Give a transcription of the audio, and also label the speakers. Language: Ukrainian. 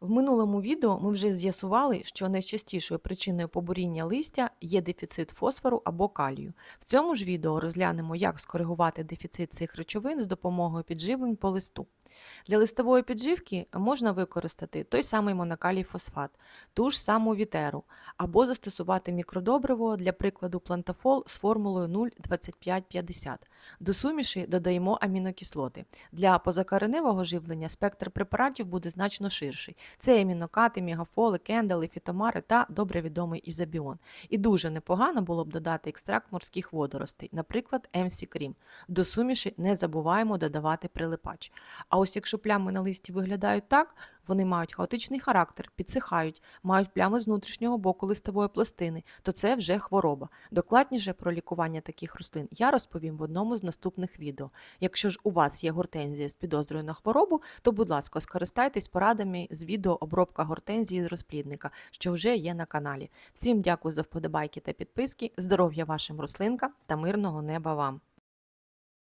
Speaker 1: В минулому відео ми вже з'ясували, що найчастішою причиною побуріння листя є дефіцит фосфору або калію. В цьому ж відео розглянемо, як скоригувати дефіцит цих речовин з допомогою підживлень по листу. Для листової підживки можна використати той самий монокалій фосфат, ту ж саму вітеру, або застосувати мікродобриво, для прикладу плантафол з формулою 0,2550. До суміші додаємо амінокислоти. Для позакореневого живлення спектр препаратів буде значно ширший. Це амінокати, мегафоли, кендали, фітомари та добре відомий ізобіон. І дуже непогано було б додати екстракт морських водоростей, наприклад, MC Cream. До суміші не забуваємо додавати прилипач. А ось якщо плями на листі виглядають так, вони мають хаотичний характер, підсихають, мають плями з внутрішнього боку листової пластини, то це вже хвороба. Докладніше про лікування таких рослин я розповім в одному з наступних відео. Якщо ж у вас є гортензія з підозрою на хворобу, то, будь ласка, скористайтесь порадами з відео обробка гортензії з розплідника, що вже є на каналі. Всім дякую за вподобайки та підписки, здоров'я вашим рослинкам та мирного неба вам!